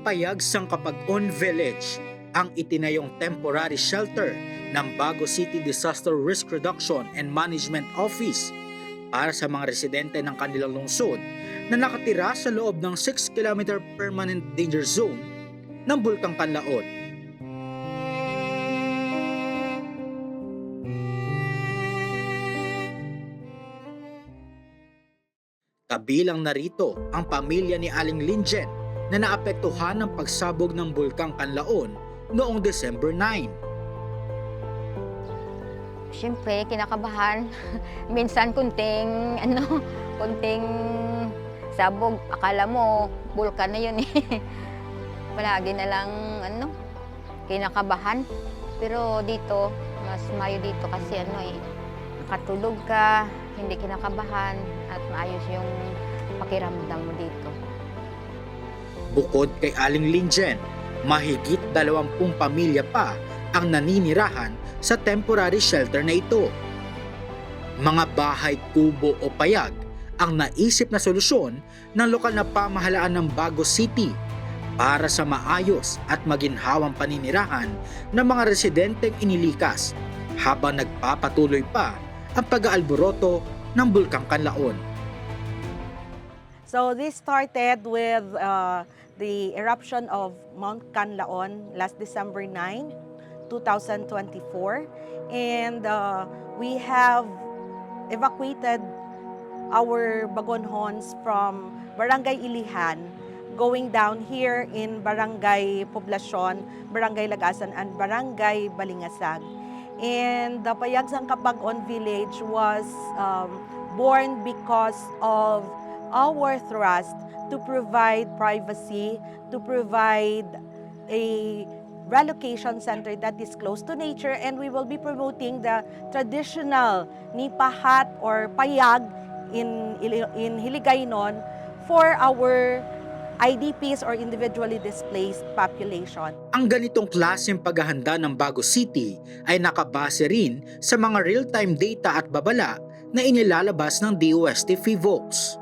ang payag sang Kapag-on Village, ang itinayong temporary shelter ng Bago City Disaster Risk Reduction and Management Office para sa mga residente ng kanilang lungsod na nakatira sa loob ng 6 km permanent danger zone ng Bulkang Kanlaon. Kabilang narito ang pamilya ni Aling Linjen na naapektuhan ng pagsabog ng Bulkang Kanlaon noong December 9. Siyempre, kinakabahan. Minsan kunting, ano, kunting sabog. Akala mo, bulkan na yun eh. Palagi na lang, ano, kinakabahan. Pero dito, mas mayo dito kasi ano eh, nakatulog ka, hindi kinakabahan, at maayos yung pakiramdam mo dito. Bukod kay Aling Linjen, mahigit 20 pamilya pa ang naninirahan sa temporary shelter na ito. Mga bahay, kubo o payag ang naisip na solusyon ng lokal na pamahalaan ng Bago City para sa maayos at maginhawang paninirahan ng mga residenteng inilikas habang nagpapatuloy pa ang pag-aalboroto ng Bulkang Kanlaon. So this started with uh, the eruption of Mount Kanlaon last December 9, 2024. And uh, we have evacuated our Bagonhons from Barangay Ilihan going down here in Barangay Poblacion, Barangay Lagasan, and Barangay Balingasag. And the Payagsang Kapagon village was um, born because of our thrust to provide privacy, to provide a relocation center that is close to nature and we will be promoting the traditional nipahat or payag in, in Hiligaynon for our IDPs or individually displaced population. Ang ganitong klaseng paghahanda ng Bago City ay nakabase rin sa mga real-time data at babala na inilalabas ng DOST FIVOLS.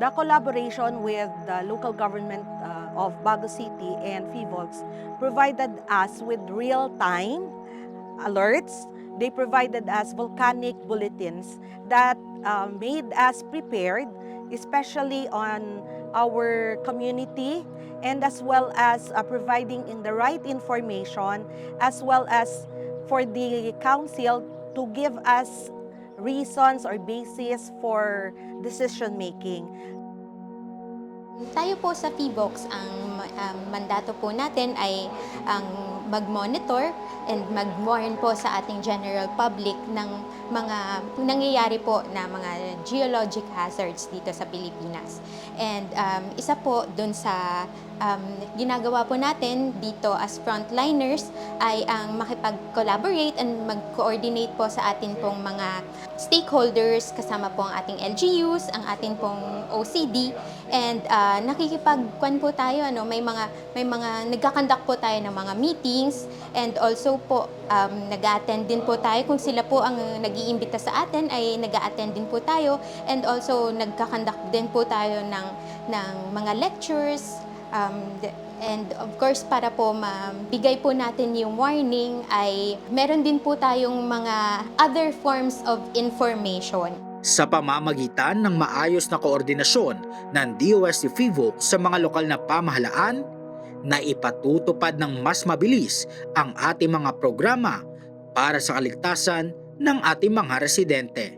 The collaboration with the local government uh, of Bago City and FIVOLX provided us with real-time alerts. They provided us volcanic bulletins that uh, made us prepared, especially on our community and as well as uh, providing in the right information as well as for the council to give us reasons or basis for decision making. Tayo po sa PBOX, ang um, mandato po natin ay ang mag-monitor and mag-warn po sa ating general public ng mga nangyayari po na mga geologic hazards dito sa Pilipinas. And um, isa po dun sa um, ginagawa po natin dito as frontliners ay ang makipag-collaborate and mag-coordinate po sa atin pong mga stakeholders kasama po ang ating LGUs, ang ating pong OCD and uh, nakikipagkwan po tayo ano may mga may mga nagkakandak po tayo ng mga meetings and also po um, nag-attend din po tayo. Kung sila po ang nag-iimbita sa atin ay nag-attend din po tayo and also nagkakandak din po tayo ng ng mga lectures um, And of course, para po mabigay po natin yung warning ay meron din po tayong mga other forms of information. Sa pamamagitan ng maayos na koordinasyon ng DOST FIVO sa mga lokal na pamahalaan, na ipatutupad ng mas mabilis ang ating mga programa para sa kaligtasan ng ating mga residente.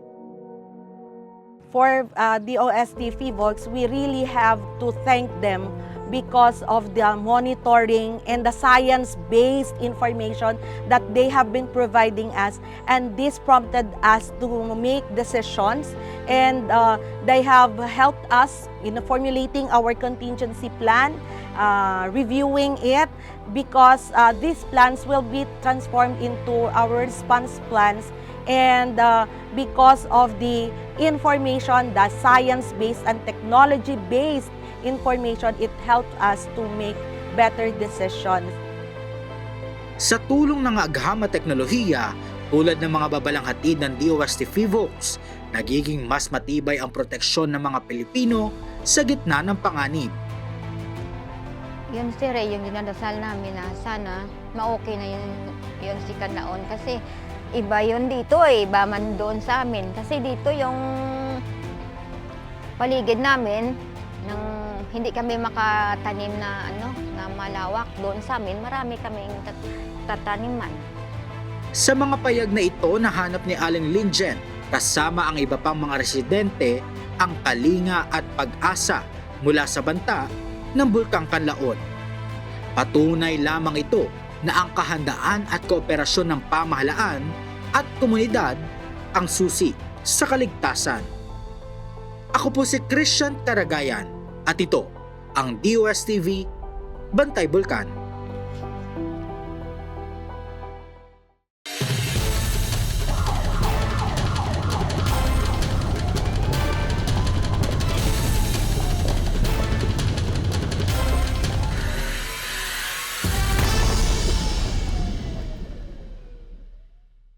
For uh, the OST FIVOLX, we really have to thank them because of the monitoring and the science-based information that they have been providing us. And this prompted us to make decisions and uh, they have helped us in formulating our contingency plan, uh, reviewing it because uh, these plans will be transformed into our response plans and uh, because of the information, the science-based and technology-based information, it helped us to make better decisions. Sa tulong ng agham at teknolohiya tulad ng mga babalang hatid ng DOST FIVOX, nagiging mas matibay ang proteksyon ng mga Pilipino sa gitna ng panganib. Yun sir, eh, yung dinadasal namin na sana ma-okay na yun, yun si Kanlaon. Kasi iba yun dito eh, iba man doon sa amin. Kasi dito yung paligid namin, nang hindi kami makatanim na ano na malawak doon sa amin, marami kaming tat- tataniman. Sa mga payag na ito, nahanap ni Aling Lingen kasama ang iba pang mga residente ang kalinga at pag-asa mula sa banta ng Bulkang Kanlaon. Patunay lamang ito na ang kahandaan at kooperasyon ng pamahalaan at komunidad ang susi sa kaligtasan. Ako po si Christian Karagayan at ito ang DOS TV Bantay Bulkan.